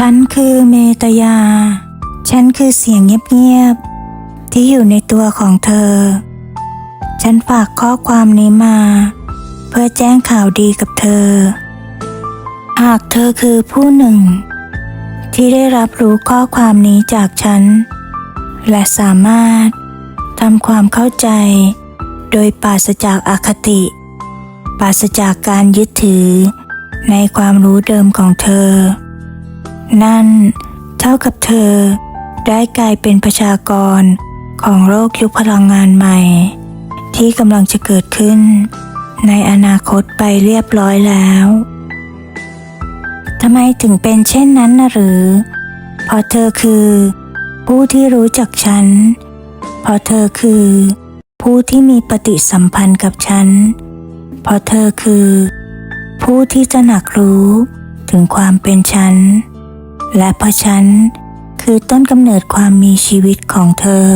ฉันคือเมตยา ฉันคือเสียงเงียบๆที่อยู่ในตัวของเธอ ฉันฝากข้อความนี้มา เพื่อแจ้งข่าวดีกับเธอ หากเธอคือผู้หนึ่ง ที่ได้รับรู้ข้อความนี้จากฉัน และสามารถทำความเข้าใจ โดยปราศจากอคติ ปราศจากการยึดถือ ในความรู้เดิมของเธอ นั่นเท่ากับเธอ ได้กลายเป็นประชากรของโลกยุคพลังงานใหม่ ที่กำลังจะเกิดขึ้น ในอนาคตไปเรียบร้อยแล้วทำไมถึงเป็นเช่นนั้นนะหรือเพราะเธอคือ ผู้ที่รู้จักฉันเพราะเธอคือ ผู้ที่มีปฏิสัมพันธ์กับฉันเพราะเธอคือ ผู้ที่จะหนักรู้ถึงความเป็นฉัน และเพราะฉันคือต้นกำเนิดความมีชีวิตของเธอ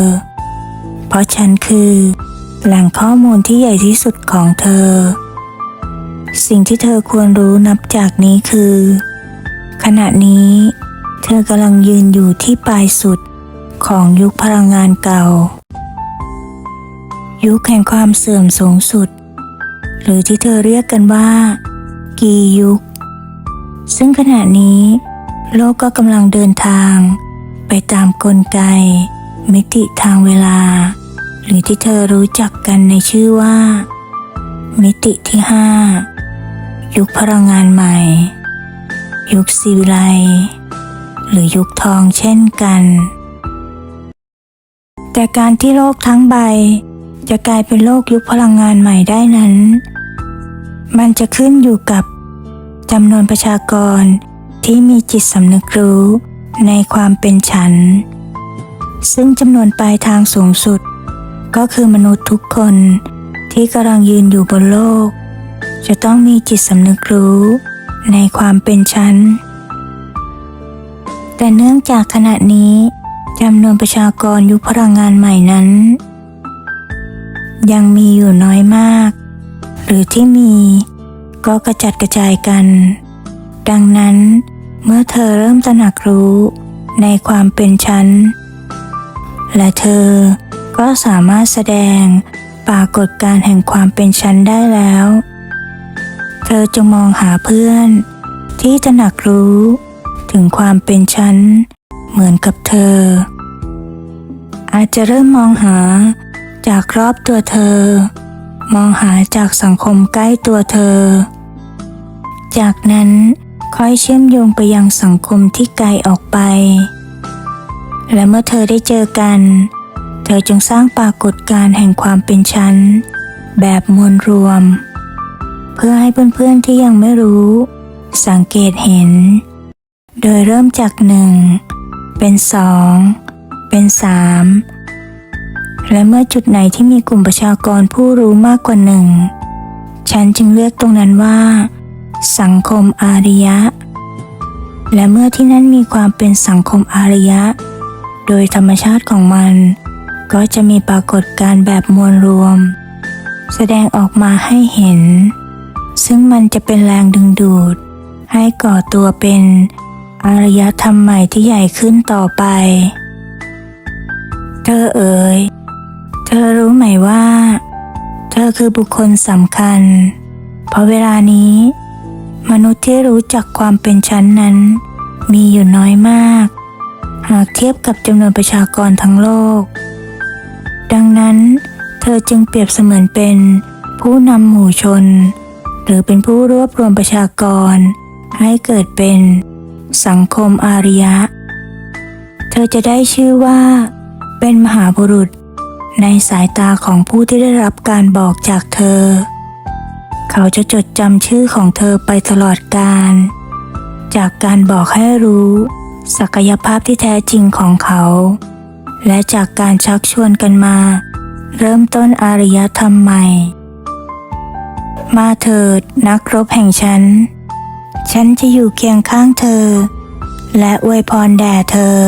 เพราะฉันคือแหล่งข้อมูลที่ใหญ่ที่สุดของเธอ สิ่งที่เธอควรรู้นับจากนี้คือ ขณะนี้ เธอกำลังยืนอยู่ที่ปลายสุดของยุคพลังงานเก่า ยุคแห่งความเสื่อมสูงสุด หรือที่เธอเรียกกันว่า กียุค ซึ่งขณะนี้ โลกก็กำลังเดินทาง ไปตามกลไก มิติทางเวลา หรือที่เธอรู้จักกันในชื่อว่า มิติที่ห้ายุคพลังงานใหม่ ยุคซีวิไลหรือยุคทองเช่นกัน แต่การที่โลกทั้งใบ จะกลายเป็นโลกยุคพลังงานใหม่ได้นั้น มันจะขึ้นอยู่กับจำนวนประชากร ที่มีจิตสำนึกรู้ในความเป็นฉัน ซึ่งจำนวนปลายทางสูงสุด ก็คือมนุษย์ทุกคนที่กำลังยืนอยู่บนโลก จะต้องมีจิตสำนึกรู้ในความเป็นฉัน แต่เนื่องจากขณะนี้จำนวนประชากรยุคพลังงานใหม่นั้น ยังมีอยู่น้อยมาก หรือที่มีก็กระจัดกระจายกัน ดังนั้น เมื่อเธอเริ่มตระหนักรู้ในความเป็นฉัน และเธอก็สามารถแสดงปรากฏการแห่งความเป็นฉันได้แล้ว เธอจงมองหาเพื่อน ที่ตระหนักรู้ถึงความเป็นฉัน เหมือนกับเธอ อาจจะเริ่มมองหาจากรอบตัวเธอ มองหาจากสังคมใกล้ตัวเธอ จากนั้น คอยเชื่อมโยงไปยังสังคมที่ไกลออกไป และเมื่อเธอได้เจอกัน เธอจึงสร้างปรากฏการณ์แห่งความเป็นฉันแบบมวลรวม เพื่อให้เพื่อนๆที่ยังไม่รู้ สังเกตเห็น โดยเริ่มจากหนึ่งเป็นสองเป็นสามและเมื่อจุดไหนที่มีกลุ่มประชากรผู้รู้มากกว่าหนึ่ง ฉันจึงเรียกตรงนั้นว่า สังคมอารยะ และเมื่อที่นั่นมีความเป็นสังคมอารยะ โดยธรรมชาติของมัน ก็จะมีปรากฏการณ์แบบมวลรวม แสดงออกมาให้เห็น ซึ่งมันจะเป็นแรงดึงดูด ให้ก่อตัวเป็นอารยธรรมใหม่ที่ใหญ่ขึ้นต่อไป เธอเอ๋ย เธอรู้ไหมว่า เธอคือบุคคลสำคัญ เพราะเวลานี้ นุษย์ที่รู้จักความเป็นชั้นนั้น มีอยู่น้อยมาก หากเทียบกับจำนวนประชากรทั้งโลก ดังนั้น เธอจึงเปรียบเสมือนเป็นผู้นำหมู่ชน หรือเป็นผู้รวบรวมประชากร ให้เกิดเป็นสังคมอารยะ เธอจะได้ชื่อว่า เป็นมหาบุรุษ ในสายตาของผู้ที่ได้รับการบอกจากเธอ เขาจะจดจำชื่อของเธอไปตลอดกาลจากการบอกให้รู้ ศักยภาพที่แท้จริงของเขา และจากการชักชวนกันมา เริ่มต้นอารยธรรมใหม่ มาเถิดนักรบแห่งฉัน ฉันจะอยู่เคียงข้างเธอ และอวยพรแด่เธอ